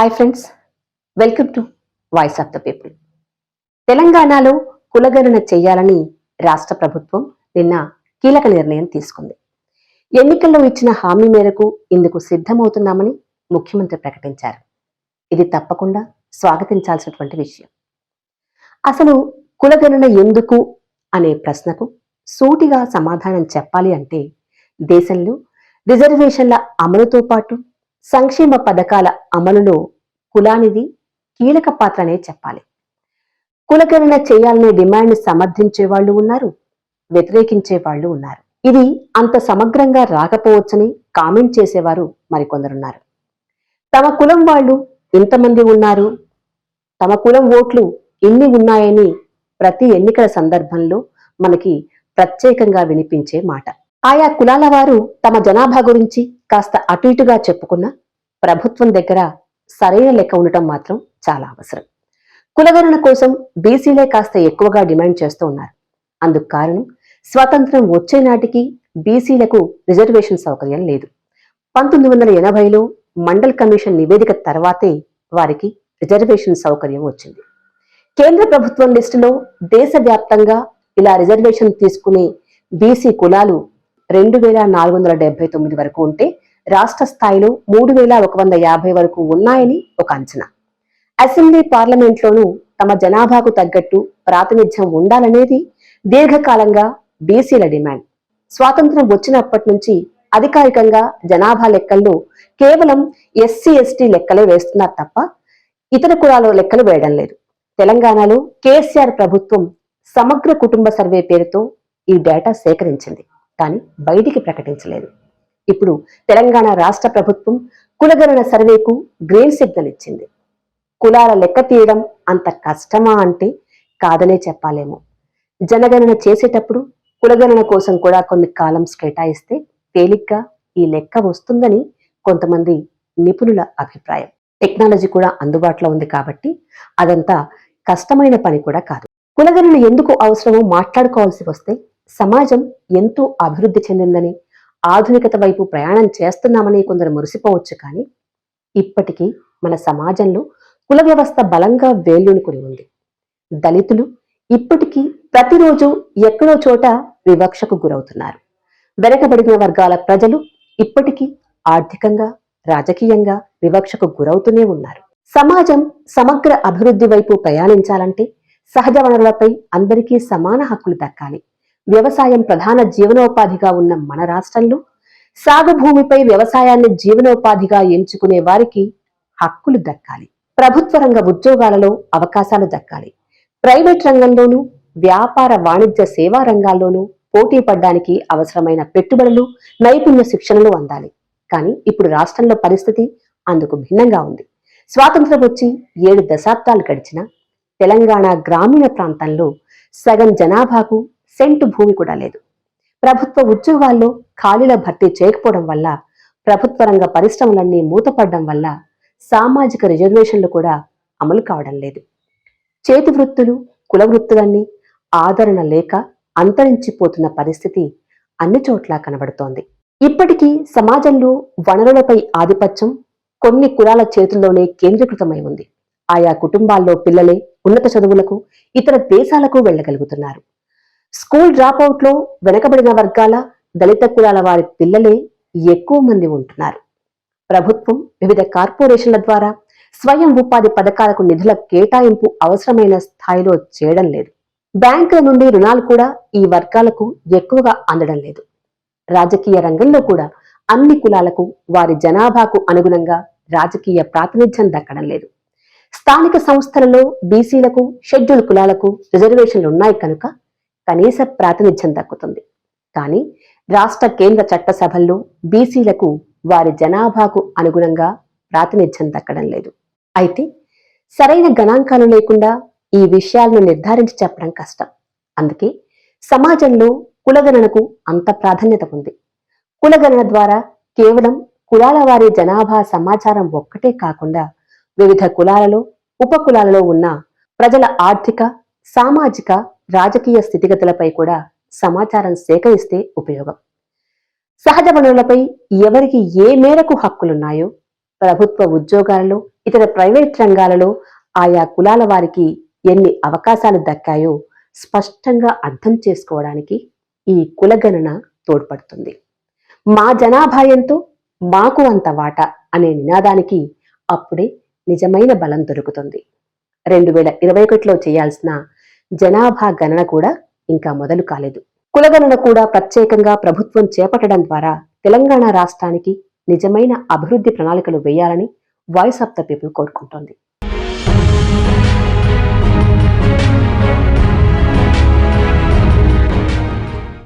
Hi friends welcome to voice of the people తెలంగాణలో కులగణన చేయాలని రాష్ట్ర ప్రభుత్వం నిన్న కీలక నిర్ణయం తీసుకుంది. ఎన్నికల్లో ఇచ్చిన హామీ మేరకు ఇందుకు సిద్ధమవుతున్నామని ముఖ్యమంత్రి ప్రకటించారు. ఇది తప్పకుండా స్వాగతించాల్సినటువంటి విషయం. అసలు కులగణన ఎందుకు అనే ప్రశ్నకు సూటిగా సమాధానం చెప్పాలి అంటే దేశంలో రిజర్వేషన్ల అమలుతో పాటు సంక్షేమ పథకాల అమలులో కులానిది కీలక పాత్రనే చెప్పాలి. కులగణన చేయాలనే డిమాండ్ సమర్థించే వాళ్ళు ఉన్నారు వ్యతిరేకించే వాళ్ళు ఉన్నారు. ఇది అంత సమగ్రంగా రాకపోవచ్చని కామెంట్ చేసేవారు మరికొందరున్నారు. తమ కులం వాళ్ళు ఇంతమంది ఉన్నారు. తమ కులం ఓట్లు ఇన్ని ఉన్నాయని ప్రతి ఎన్నికల సందర్భంలో మనకి ప్రత్యేకంగా వినిపించే మాట. ఆయా కులాల వారు తమ జనాభా గురించి కాస్త అటు ఇటుగా చెప్పుకున్న ప్రభుత్వం దగ్గర సరైన లెక్క ఉండటం మాత్రం చాలా అవసరం. కులగణన కోసం బీసీలే కాస్త ఎక్కువగా డిమాండ్ చేస్తూ ఉన్నారు. అందుకు కారణం స్వతంత్రం వచ్చే నాటికి బీసీలకు రిజర్వేషన్ సౌకర్యం లేదు. పంతొమ్మిది వందల ఎనభైలో మండల్ కమిషన్ నివేదిక తర్వాతే వారికి రిజర్వేషన్ సౌకర్యం వచ్చింది. కేంద్ర ప్రభుత్వం లిస్టులో దేశవ్యాప్తంగా ఇలా రిజర్వేషన్ తీసుకునే బీసీ కులాలు రెండు వేల నాలుగు వందల డెబ్బై తొమ్మిది వరకు ఉంటే రాష్ట్ర స్థాయిలో మూడు వేల ఒక వంద యాభై వరకు ఉన్నాయని ఒక అంచనా. అసెంబ్లీ పార్లమెంట్లోనూ తమ జనాభాకు తగ్గట్టు ప్రాతినిధ్యం ఉండాలనేది దీర్ఘకాలంగా బీసీల డిమాండ్. స్వాతంత్రం వచ్చినప్పటి నుంచి అధికారికంగా జనాభా లెక్కల్లో కేవలం ఎస్సీ ఎస్టీ లెక్కలే వేస్తున్నారు తప్ప ఇతర కులాల లెక్కలు వేయడం లేదు. తెలంగాణలో కేసీఆర్ ప్రభుత్వం సమగ్ర కుటుంబ సర్వే పేరుతో ఈ డేటా సేకరించింది. కానీ బయటికి ప్రకటించలేదు. ఇప్పుడు తెలంగాణ రాష్ట్ర ప్రభుత్వం కులగణన సర్వేకు గ్రీన్ సిగ్నల్ ఇచ్చింది. కులాల లెక్క తీయడం అంత కష్టమా అంటే కాదనే చెప్పాలేమో. జనగణన చేసేటప్పుడు కులగణన కోసం కూడా కొన్ని కాలమ్స్ కేటాయిస్తే తేలిగ్గా ఈ లెక్క వస్తుందని కొంతమంది నిపుణుల అభిప్రాయం. టెక్నాలజీ కూడా అందుబాటులో ఉంది కాబట్టి అదంతా కష్టమైన పని కూడా కాదు. కులగణన ఎందుకు అవసరమో మాట్లాడుకోవాల్సి వస్తే సమాజం ఎంతో అభివృద్ధి చెందిందని ఆధునికత వైపు ప్రయాణం చేస్తున్నామని కొందరు మురిసిపోవచ్చు కానీ ఇప్పటికీ మన సమాజంలో కుల వ్యవస్థ బలంగా వేలునుకుని ఉంది. దళితులు ఇప్పటికీ ప్రతిరోజు ఎక్కడో చోట వివక్షకు గురవుతున్నారు. వెనకబడిన వర్గాల ప్రజలు ఇప్పటికీ ఆర్థికంగా రాజకీయంగా వివక్షకు గురవుతూనే ఉన్నారు. సమాజం సమగ్ర అభివృద్ధి వైపు ప్రయాణించాలంటే సహజ వనరులపై అందరికీ సమాన హక్కులు దక్కాలి. వ్యవసాయం ప్రధాన జీవనోపాధిగా ఉన్న మన రాష్ట్రంలో సాగు భూమిపై వ్యవసాయాన్ని జీవనోపాధిగా ఎంచుకునే వారికి హక్కులు దక్కాలి. ప్రభుత్వ రంగ ఉద్యోగాలలో అవకాశాలు దక్కాలి. ప్రైవేట్ రంగంలోనూ వ్యాపార వాణిజ్య సేవా రంగాల్లోనూ పోటీ పడ్డానికి అవసరమైన పెట్టుబడులు నైపుణ్య శిక్షణలు అందాలి. కానీ ఇప్పుడు రాష్ట్రంలో పరిస్థితి అందుకు భిన్నంగా ఉంది. స్వాతంత్రం వచ్చి ఏడు దశాబ్దాలు గడిచిన తెలంగాణ గ్రామీణ ప్రాంతంలో సగం జనాభాకు సెంటు భూమి కూడా లేదు. ప్రభుత్వ ఉద్యోగాల్లో ఖాళీల భర్తీ చేయకపోవడం వల్ల ప్రభుత్వ రంగ పరిశ్రమలన్నీ మూతపడడం వల్ల సామాజిక రిజర్వేషన్లు కూడా అమలు కావడం లేదు. చేతి వృత్తులు కుల వృత్తులన్నీ ఆదరణ లేక అంతరించిపోతున్న పరిస్థితి అన్ని చోట్ల కనబడుతోంది. ఇప్పటికీ సమాజంలో వనరులపై ఆధిపత్యం కొన్ని కులాల చేతుల్లోనే కేంద్రీకృతమై ఉంది. ఆయా కుటుంబాల్లో పిల్లలే ఉన్నత చదువులకు ఇతర దేశాలకు వెళ్ళగలుగుతున్నారు. స్కూల్ డ్రాపౌట్లో వెనకబడిన వర్గాల దళిత కులాల వారి పిల్లలే ఎక్కువ మంది ఉంటున్నారు. ప్రభుత్వం వివిధ కార్పొరేషన్ల ద్వారా స్వయం ఉపాధి పథకాలకు నిధుల కేటాయింపు అవసరమైన స్థాయిలో చేయడం లేదు. బ్యాంకుల నుండి రుణాలు కూడా ఈ వర్గాలకు ఎక్కువగా అందడం లేదు. రాజకీయ రంగంలో కూడా అన్ని కులాలకు వారి జనాభాకు అనుగుణంగా రాజకీయ ప్రాతినిధ్యం దక్కడం లేదు. స్థానిక సంస్థలలో బీసీలకు షెడ్యూల్ కులాలకు రిజర్వేషన్లు ఉన్నాయి కనుక కనీస ప్రాతినిధ్యం దక్కుతుంది. కానీ రాష్ట్ర కేంద్ర చట్టసభల్లో బీసీలకు వారి జనాభాకు అనుగుణంగా ప్రాతినిధ్యం దక్కడం లేదు. అయితే సరైన గణాంకాలు లేకుండా ఈ విషయాలను నిర్ధారించి చెప్పడం కష్టం. అందుకే సమాజంలో కులగణనకు అంత ప్రాధాన్యత ఉంది. కులగణన ద్వారా కేవలం కులాల వారి జనాభా సమాచారం ఒక్కటే కాకుండా వివిధ కులాలలో ఉపకులాలలో ఉన్న ప్రజల ఆర్థిక సామాజిక రాజకీయ స్థితిగతులపై కూడా సమాచారం సేకరిస్తే ఉపయోగం. సహజ వనరులపై ఎవరికి ఏ మేరకు హక్కులున్నాయో ప్రభుత్వ ఉద్యోగాలలో ఇతర ప్రైవేట్ రంగాలలో ఆయా కులాల వారికి ఎన్ని అవకాశాలు దక్కాయో స్పష్టంగా అర్థం చేసుకోవడానికి ఈ కులగణన తోడ్పడుతుంది. మా జనాభాయంతో మాకు అంత వాటా అనే నినాదానికి అప్పుడే నిజమైన బలం దొరుకుతుంది. రెండు వేల ఇరవై ఒకటిలో చేయాల్సిన జనాభా గణన కూడా ఇంకా మొదలు కాలేదు. కులగణన కూడా ప్రత్యేకంగా ప్రభుత్వం చేపట్టడం ద్వారా తెలంగాణ రాష్ట్రానికి నిజమైన అభివృద్ధి ప్రణాళికలు వేయాలని వాయిస్ ఆఫ్ ద పీపుల్ కోరుకుంటోంది.